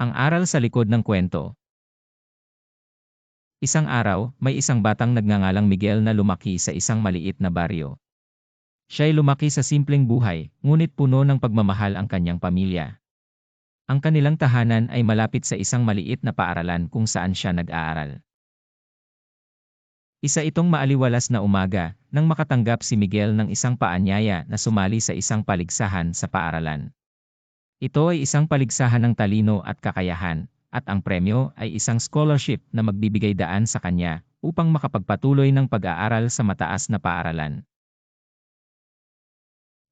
Ang aral sa likod ng kwento. Isang araw, may isang batang nagngangalang Miguel na lumaki sa isang maliit na baryo. Siya'y lumaki sa simpleng buhay, ngunit puno ng pagmamahal ang kanyang pamilya. Ang kanilang tahanan ay malapit sa isang maliit na paaralan kung saan siya nag-aaral. Isa itong maaliwalas na umaga, nang makatanggap si Miguel ng isang paanyaya na sumali sa isang paligsahan sa paaralan. Ito ay isang paligsahan ng talino at kakayahan, at ang premyo ay isang scholarship na magbibigay daan sa kanya upang makapagpatuloy ng pag-aaral sa mataas na paaralan.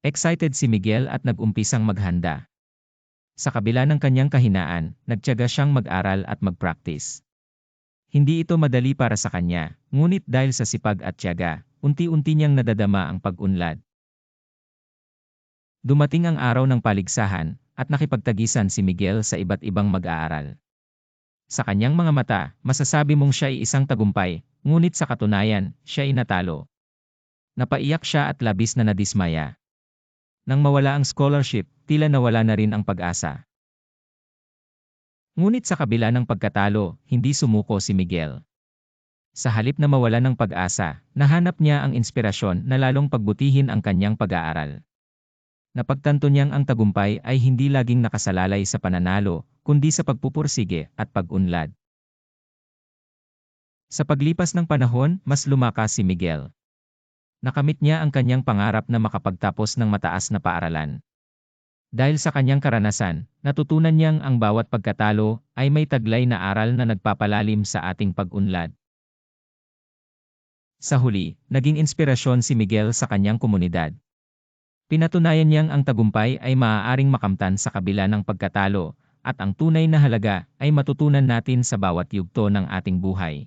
Excited si Miguel at nag-umpisang maghanda. Sa kabila ng kanyang kahinaan, nagtiyaga siyang mag-aral at mag-practice. Hindi ito madali para sa kanya, ngunit dahil sa sipag at tiyaga, unti-unti niyang nadadama ang pag-unlad. Dumating ang araw ng paligsahan, at nakipagtagisan si Miguel sa iba't ibang mag-aaral. Sa kanyang mga mata, masasabi mong siya ay isang tagumpay, ngunit sa katunayan, siya ay natalo. Napaiyak siya at labis na nadismaya. Nang mawala ang scholarship, tila nawala na rin ang pag-asa. Ngunit sa kabila ng pagkatalo, hindi sumuko si Miguel. Sa halip na mawala ng pag-asa, nahanap niya ang inspirasyon na lalong pagbutihin ang kanyang pag-aaral. Napagtanto niyang ang tagumpay ay hindi laging nakasalalay sa pananalo, kundi sa pagpupursige at pag-unlad. Sa paglipas ng panahon, mas lumakas si Miguel. Nakamit niya ang kanyang pangarap na makapagtapos ng mataas na paaralan. Dahil sa kanyang karanasan, natutunan niyang ang bawat pagkatalo ay may taglay na aral na nagpapalalim sa ating pag-unlad. Sa huli, naging inspirasyon si Miguel sa kanyang komunidad. Pinatunayan niyang ang tagumpay ay maaaring makamtan sa kabila ng pagkatalo, at ang tunay na halaga ay matutunan natin sa bawat yugto ng ating buhay.